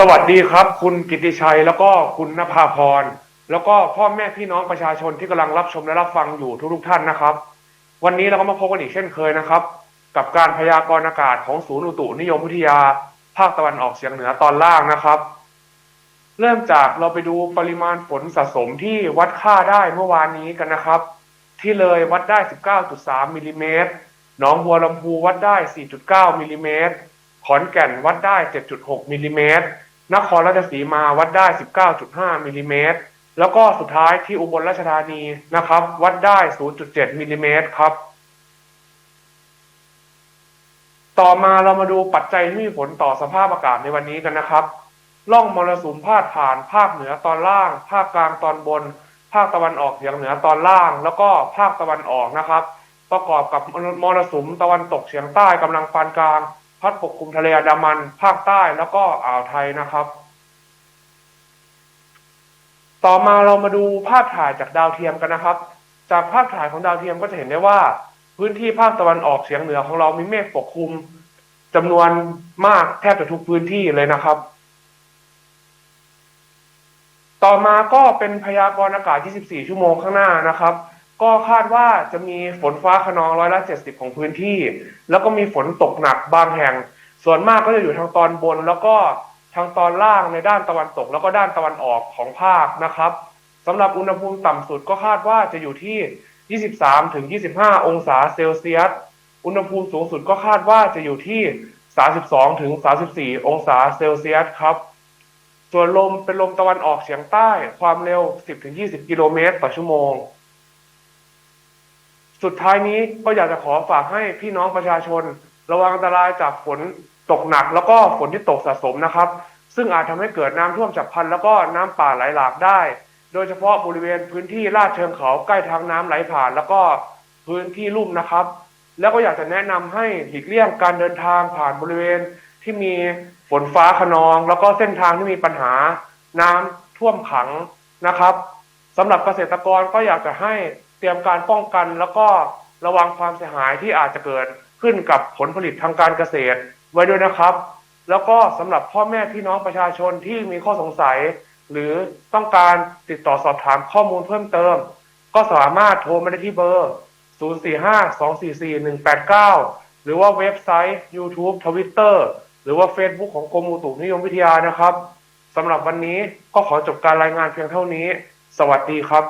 สวัสดีครับ คุณกิติชัยแล้วก็คุณนภาพร แล้วก็พ่อแม่พี่น้องประชาชนที่กำลังรับชมและรับฟังอยู่ทุกๆท่านนะครับ วันนี้เราก็มาพบกันอีกเช่นเคยนะครับ กับการพยากรณ์อากาศของศูนย์อุตุนิยมวิทยา ภาคตะวันออกเฉียงเหนือตอนล่างนะครับ เริ่มจากเราไปดูปริมาณฝนสะสมที่วัดค่าได้เมื่อวานนี้กันนะครับ ที่เลยวัดได้ 19.3มิลลิเมตรหนองบัวลำพูวัดได้ 4.9มิลลิเมตรขอนแก่นวัดได้ 7.6มิลลิเมตร นครราชสีมาวัดได้ 19.5มิลลิเมตรแล้วก็สุดท้ายที่อุบลราชธานีนะครับ วัดได้ 0.7มิลลิเมตรครับ ต่อมาเรามาดูปัจจัยที่มีผลต่อสภาพอากาศในวันนี้กันนะครับร่องมรสุมพาดผ่านภาคเหนือตอนล่าง ภาคกลางตอนบน ภาคตะวันออกเฉียงเหนือตอนล่าง แล้วก็ภาคตะวันออกนะครับ ประกอบกับมรสุมตะวันตกเฉียงใต้กำลังปานกลาง พัดปกคลุมทะเลอันดามันภาคใต้แล้วก็อ่าวไทยนะครับ ต่อมาเรามาดูภาพถ่ายจากดาวเทียมกันนะครับ จากภาพถ่ายของดาวเทียมก็จะเห็นได้ว่า พื้นที่ภาคตะวันออกเฉียงเหนือของเรามีเมฆปกคลุมจำนวนมากแทบจะทุกพื้นที่เลยนะครับ ต่อมาก็เป็นพยากรณ์อากาศ 24 ชั่วโมงข้างหน้านะครับ ก็คาดว่าจะมีฝนฟ้าขนองร้อยละ70ของพื้นที่ แล้วก็มีฝนตกหนักบางแห่ง ส่วนมากก็จะอยู่ทางตอนบน แล้วก็ทางตอนล่างในด้านตะวันตก แล้วก็ด้านตะวันออกของภาคนะครับสำหรับอุณหภูมิต่ำสุดก็คาดว่าจะอยู่ที่ 23ถึง25 องศาเซลเซียส อุณหภูมิสูงสุดก็คาดว่าจะอยู่ที่ 32ถึง34 องศาเซลเซียสครับ ส่วนลมเป็นลมตะวันออกเฉียงใต้ ความเร็ว 10-20 กิโลเมตรต่อชั่วโมง สุดท้ายนี้ก็อยากจะขอฝากให้พี่น้องประชาชน ระวังอันตรายจากฝนตกหนัก แล้วก็ฝนที่ตกสะสมนะครับ ซึ่งอาจทำให้เกิดน้ำท่วมฉับพลันแล้วก็น้ำป่าไหลหลากได้ โดยเฉพาะบริเวณพื้นที่ลาดเชิงเขาใกล้ทางน้ำไหลผ่าน แล้วก็พื้นที่ลุ่มนะครับ แล้วก็อยากจะแนะนำให้หลีกเลี่ยงการเดินทางผ่านบริเวณที่มีฝนฟ้าขนอง แล้วก็เส้นทางที่มีปัญหาน้ำท่วมขังนะครับสำหรับเกษตรกรก็อยากจะให้ เตรียมการป้องกันแล้วก็ระวังความเสียหายที่อาจจะเกิดขึ้นกับผลผลิตทางการเกษตรไว้ด้วยนะครับ แล้วก็สำหรับพ่อแม่พี่น้องประชาชนที่มีข้อสงสัย หรือต้องการติดต่อสอบถามข้อมูลเพิ่มเติม ก็สามารถโทรมาได้ที่เบอร์ 045-244-189 หรือว่าเว็บไซต์ YouTube Twitter หรือว่า Facebook ของกรมอุตุนิยมวิทยานะครับสำหรับวันนี้ก็ขอจบการรายงานเพียงเท่านี้ สวัสดีครับ